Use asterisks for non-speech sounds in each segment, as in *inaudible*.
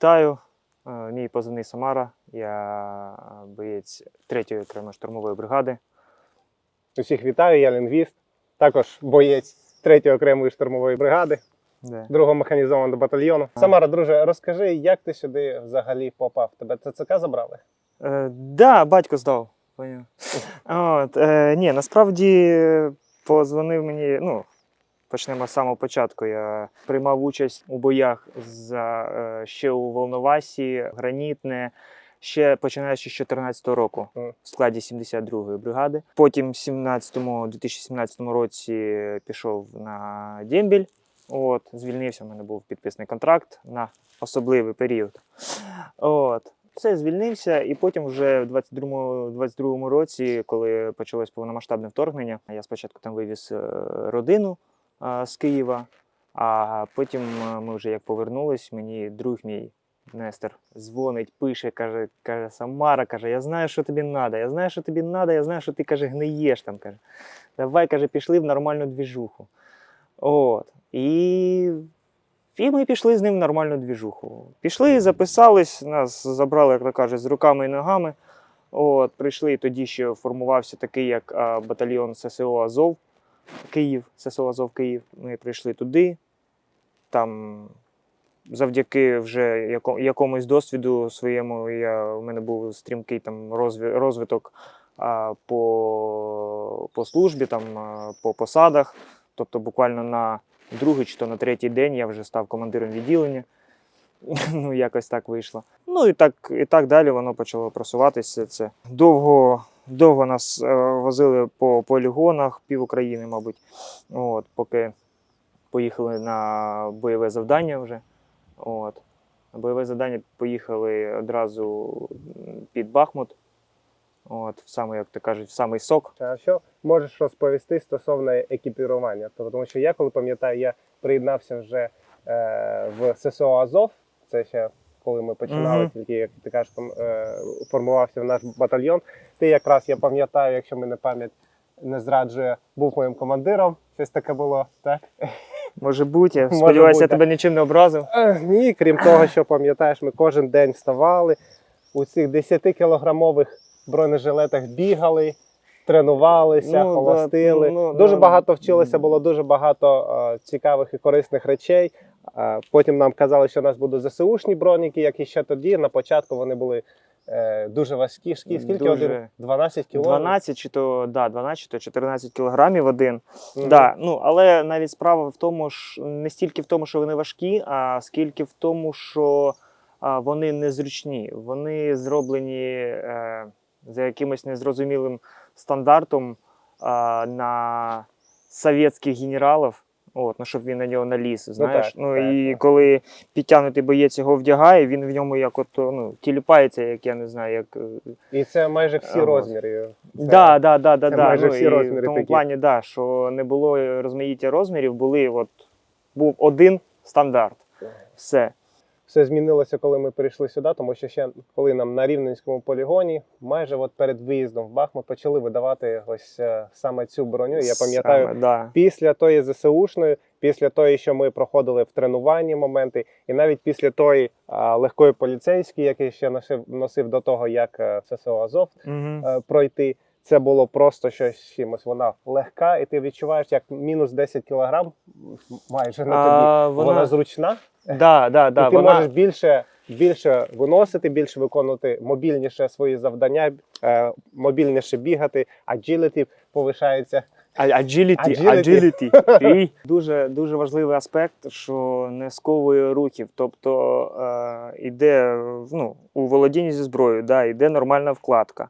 Вітаю, Е, мій позивний Самара. Я боєць 3-ї окремої штурмової бригади. Усіх вітаю, я лінгвіст, також боєць 3-ї окремої штурмової бригади, Де? 2-го механізованого батальйону. А. Самара, друже, розкажи, як ти сюди взагалі попав? Тебе ТЦК забрали? Е, да, батько здав. *laughs* От, е, ні, насправді позвонив мені. Ну, почнемо з самого початку. Я приймав участь у боях за, е, ще у Волновасі, Гранітне. Ще починаючи з 2014 року в складі 72-ї бригади. Потім в 17-му, 2017 році пішов на Дембіль. От, звільнився, у мене був підписаний контракт на особливий період. От. Все, звільнився, і потім вже в 22-му 22-му році, коли почалось повномасштабне вторгнення, я спочатку там вивіз е, родину з Києва, а потім е, ми вже як повернулись, мені друг мій Нестор дзвонить, пише, каже, каже, Самара, каже, я знаю, що тобі треба, я знаю, що тобі треба, я знаю, що ти каже, гниєш там. каже. Давай, каже, пішли в нормальну двіжуху. От. І і ми пішли з ним в нормальну двіжуху. Пішли, записались, нас забрали, як то кажуть, з руками і ногами. От, прийшли тоді, ще формувався такий, як батальйон ССО Азов Київ, ССО Азов Київ. Ми прийшли туди. Там завдяки вже якомусь досвіду своєму, я, у мене був стрімкий там розвиток а, по, по службі, там, по посадах. Тобто буквально на другий чи то на третій день я вже став командиром відділення. *laughs* Ну, якось так вийшло. Ну і так, і так далі воно почало просуватися. Це довго, довго нас е, возили по полігонах, пів України, мабуть. От, поки поїхали на бойове завдання вже. От. На бойове завдання поїхали одразу під Бахмут. От, в самий, як то кажуть, самий сок. А що можеш розповісти стосовно екіпірування? Тому що я, коли пам'ятаю, я приєднався вже е, в ССО Азов. Це ще коли ми починали, Мгм. тільки як ти кажеш, ком- е, формувався наш батальйон. Ти якраз я пам'ятаю, якщо мене пам'ять не зраджує, був моїм командиром. Щось таке було, так? Може бути, я сподіваюся, я тебе нічим не образив. Е, Ні, крім того, що пам'ятаєш, ми кожен день вставали, у цих 10-кілограмових бронежилетах бігали, тренувалися, Ну, холостили. ну, ну, дуже ну, багато вчилося, було дуже багато е, цікавих і корисних речей. Е, потім нам казали, що у нас будуть ЗСУшні броніки, як і ще тоді. На початку вони були е, дуже важкі. Скільки Дуже. один? 12 кілограмів? 12 чи то, да, 12 чи то 14 кілограмів один. Мгм. Да, ну, але навіть справа в тому, що не стільки в тому, що вони важкі, а скільки в тому, що вони незручні. Вони зроблені е, за якимось незрозумілим стандартом а, на совєтських генералів. От, ну, щоб він на нього наліз, знаєш. так, Ну, так, і так. коли підтягнутий боєць його вдягає, він в ньому як от, ну, тіліпається, як я не знаю, як е, І це майже всі а, розміри. Це- Да, да, да, да, це да. майже Ну, всі і розміри в тому такі. плані, да, що не було розмаїття розмірів, були от, був один стандарт. Все. Все змінилося, коли ми прийшли сюди, тому що ще коли нам на рівненському полігоні, майже от перед виїздом в Бахмут почали видавати ось е, саме цю броню. Я пам'ятаю, Саме, да. після тої ЗСУшної, після тої, що ми проходили в тренуванні моменти, і навіть після тої а, легкої поліцейської, який ще носив, носив до того, як е, ССО Азов Угу. пройти. Це було просто щось чимось. Вона легка, і ти відчуваєш, як мінус 10 кілограм майже на тобі. А, Вона, вона, зручна, да, да, да, і ти вона, можеш більше, більше виносити, більше виконувати мобільніше свої завдання, е, мобільніше бігати, agility повишається. Agility, Agility. agility. *laughs* І дуже, дуже важливий аспект, що не сковує рухів. Тобто е, іде ну, у володінні зі зброєю, да, іде нормальна вкладка.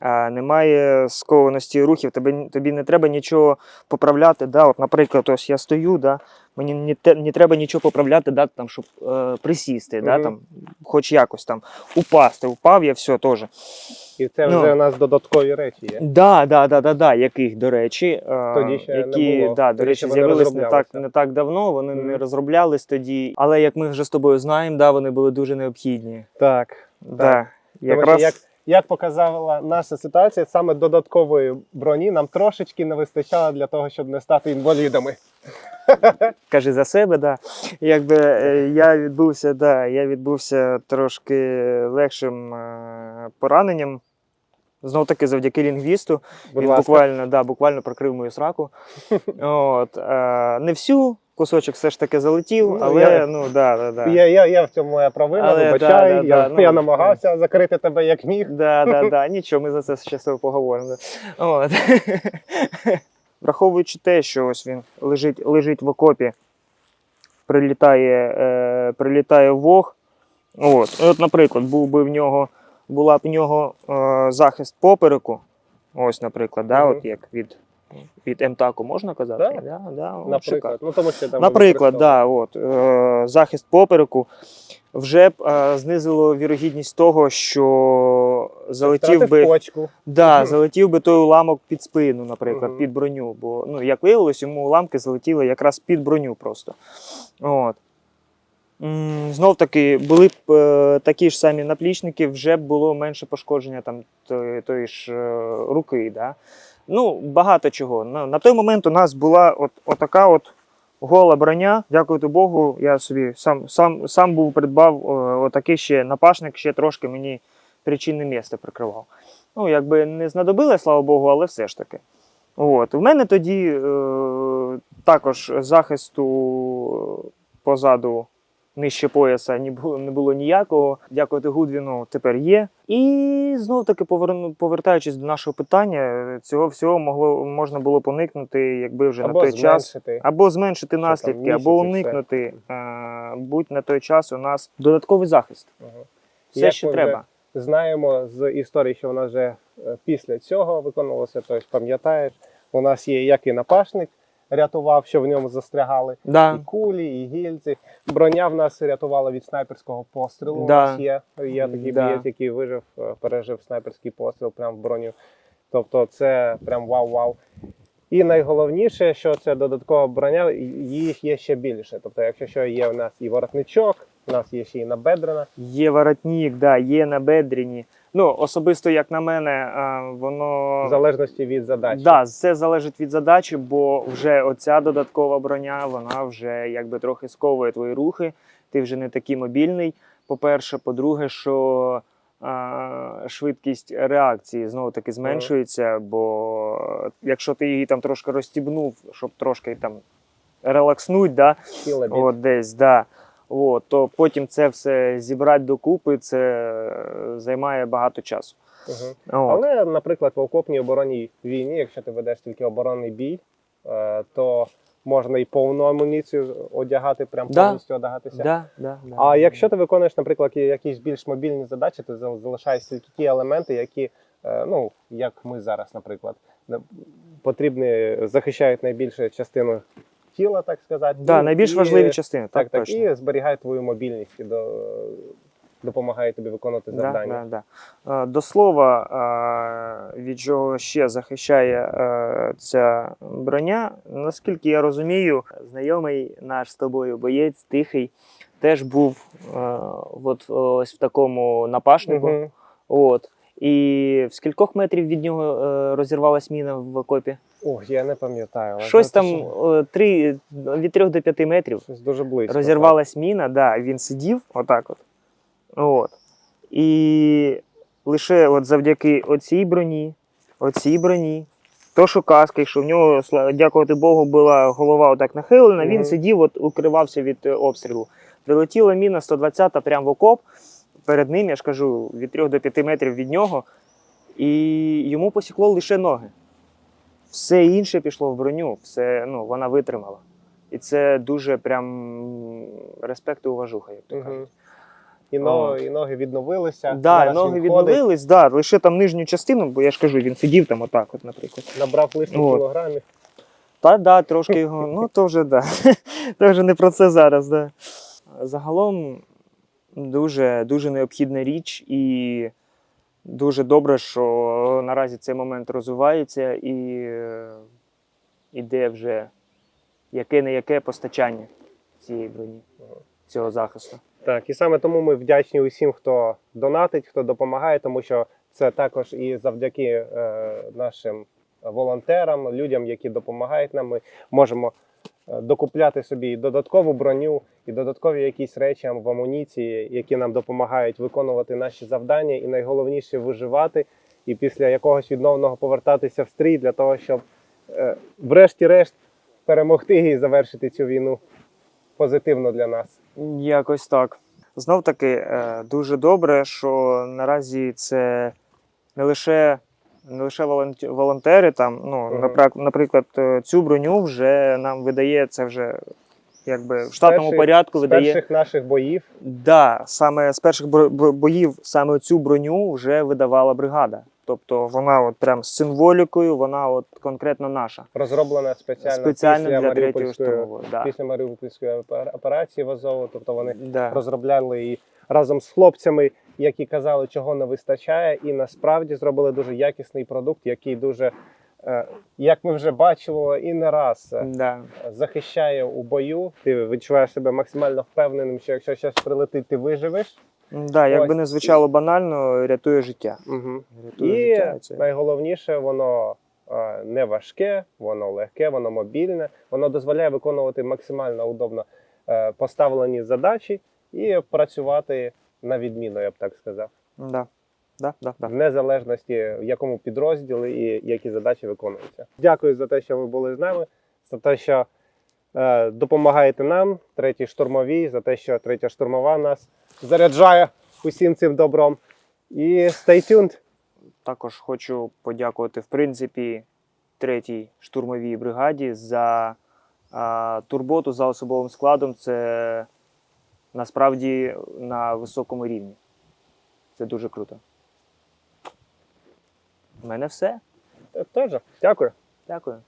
Е, немає скованості рухів, тобі, тобі не треба нічого поправляти. Да. От, наприклад, ось я стою, да, мені не, те, не треба нічого поправляти, да, там, щоб е, присісти, да, там, хоч якось там упасти. Упав я все теж. І це Ну. вже у нас додаткові речі є. Да, да, да, да, да, яких, до речі, е, Тоді ще не які, було. Да, до Тоді речі, з'явились не так, не так давно, вони Мгм. не розроблялись тоді. Але як ми вже з тобою знаємо, да, вони були дуже необхідні. Так. Да. Тому Якраз, що як, як показала наша ситуація, саме додаткової броні нам трошечки не вистачало для того, щоб не стати інвалідами. *laughs* Кажи за себе, да. Якби е, я відбувся, да, я відбувся трошки легшим е, пораненням. Знов таки завдяки лінгвісту. Будь Він ласка. буквально, да, буквально прокрив мою сраку. *laughs* От, е, не всю, кусочок все ж таки залетів, Ну, але я- ну да, да, да. Я, я, я в цьому моя провина, Але вибачай. да, да, я, да, ну, я намагався закрити тебе як міг. Да, да, *laughs* да, нічого, ми за це щасливо поговоримо. От. *laughs* Враховуючи те, що ось він лежить, лежить в окопі, прилітає, е, прилітає вог. От. От, наприклад, був би в нього, була б в нього е, захист попереку. Ось, наприклад, да, Мгм. от як від, від МТАКу можна казати? Да. Да, да, от, Наприклад, ну тому що там Наприклад, да, от, е, захист попереку вже б е, знизило вірогідність того, що залетів би, почку. да, Мгм. залетів би той уламок під спину, наприклад, Мгм. під броню. Бо, ну, як виявилось, йому уламки залетіли якраз під броню просто. От. Знов таки, були б е, такі ж самі наплічники, вже б було менше пошкодження там тої, ж е, руки. Да? Ну, багато чого. На, той момент у нас була от, отака от гола броня. Дякувати Богу, я собі сам, сам, сам був придбав е, отакий ще напашник, ще трошки мені причинне місце прикривав. Ну, якби не знадобилось, слава Богу, але все ж таки. От. У мене тоді е, також захисту позаду нижче пояса не було, не було ніякого. Дякувати Гудвіну тепер є. І знов таки повертаючись до нашого питання, цього всього могло можна було поникнути, якби вже Або на той час. Або зменшити там, наслідки, або місяці все. уникнути. Е, будь на той час у нас додатковий захист. Ага. Все, Як що треба. Знаємо з історії, що вона вже е, після цього виконувалося. Тобто, пам'ятаєш, у нас є як і напашник рятував, що в ньому застрягали, Да. і кулі, і гільзи. Броня в нас рятувала від снайперського пострілу. Да. У нас є, є такий Да. боєць, який вижив, е, пережив снайперський постріл прямо в броню. Тобто це прям вау-вау. І найголовніше, що це додаткова броня, їх є ще більше. Тобто, якщо що є у нас і воротничок, у нас є ще і набедрена. Є воротник, да, є набедрені. Ну, особисто, як на мене, воно В залежності від задачі. Да, все залежить від задачі, бо вже оця додаткова броня, вона вже якби трохи сковує твої рухи. Ти вже не такий мобільний. По-перше, по-друге, що а, швидкість реакції знову таки зменшується, бо якщо ти її там трошки розстібнув, щоб трошки там релакснуть, да, от десь, да, от, то потім це все зібрати докупи, це е, займає багато часу. От. Але, наприклад, в окопній оборонній війні, якщо ти ведеш тільки оборонний бій, е, то можна і повну амуніцію одягати, прям Да. повністю одягатися. Да, да, да. А якщо ти виконуєш, наприклад, я- якісь більш мобільні задачі, то зал- залишаєш тільки ті елементи, які, е, ну, як ми зараз, наприклад, потрібні, захищають найбільшу частину тіла, так сказати. Да, і- найбільш і- важливі частини, Так, так, так, точно. і зберігають твою мобільність і до, допомагає тобі виконувати Да, завдання. да, да. Е, До слова, е, від чого ще захищає е, ця броня, наскільки я розумію, знайомий наш з тобою боєць тихий теж був от ось в такому напашнику. Мгм. От. І в скількох метрів від нього е, розірвалась міна в окопі? Ох, я не пам'ятаю. Щось там е, три, від 3 до 5 метрів. щось дуже близько. Розірвалась міна, да, він сидів отак от. от. І лише от завдяки оцій броні, оцій броні, то, що каска, що в нього, дякувати Богу, була голова отак нахилена, він сидів, от, укривався від е, обстрілу. Прилетіла міна 120 прямо в окоп. Перед ним, я ж кажу, від 3 до 5 метрів від нього, і йому посікло лише ноги. Все інше пішло в броню, все, ну, вона витримала. І це дуже прям респект і уважуха, як то кажуть. І, но, і ноги відновилися. Да, зараз ноги він ходить, відновились, да, лише там нижню частину, бо я ж кажу, він сидів там отак, от, наприклад. набрав лишніх От. кілограмів. Та да, трошки його, ну то вже да. *laughs* То вже не про це зараз, да. Загалом дуже, дуже необхідна річ, і дуже добре, що наразі цей момент розвивається і е, іде вже яке-не яке постачання цієї броні, цього захисту. Так, і саме тому ми вдячні усім, хто донатить, хто допомагає, тому що це також і завдяки е, нашим волонтерам, людям, які допомагають нам, ми можемо докупляти собі додаткову броню, і додаткові якісь речі в амуніції, які нам допомагають виконувати наші завдання, і найголовніше виживати, і після якогось відновленого повертатися в стрій для того, щоб е, врешті-решт перемогти і завершити цю війну позитивно для нас. Якось так. Знов таки, е, дуже добре, що наразі це не лише, не лише волонт- волонтери, там, ну, наприклад, е, цю броню вже нам видає це вже якби в штатному перших- порядку З видає. перших наших боїв Да, саме з перших боїв саме цю броню вже видавала бригада. Тобто вона от прям з символікою, вона от конкретно наша. розроблена спеціально, Спеціально після для Маріупольської, штурмової. Да. після Маріупольської опера- операції в Азову. Тобто вони Да. розробляли її разом з хлопцями, які казали, чого не вистачає, і насправді зробили дуже якісний продукт, який дуже, е, як ми вже бачили, і не раз е, Да. захищає у бою. Ти відчуваєш себе максимально впевненим, що якщо щось прилетить, ти виживеш. Да, як би не звучало банально, рятує життя. Угу. Рятує І життя. Це... найголовніше, воно е, не важке, воно легке, воно мобільне, воно дозволяє виконувати максимально удобно поставлені задачі і працювати на відміну, я б так сказав, Да. Да, да, да. в незалежності в якому підрозділі і які задачі виконуються. Дякую за те, що ви були з нами, за те, що е, допомагаєте нам, третій штурмовій, за те, що третя штурмова нас заряджає усім цим добром. І stay tuned! Також хочу подякувати, в принципі, третій штурмовій бригаді за а, турботу за особовим складом. Це насправді на високому рівні. Це дуже круто. У мене все. Теж. Дякую. Дякую.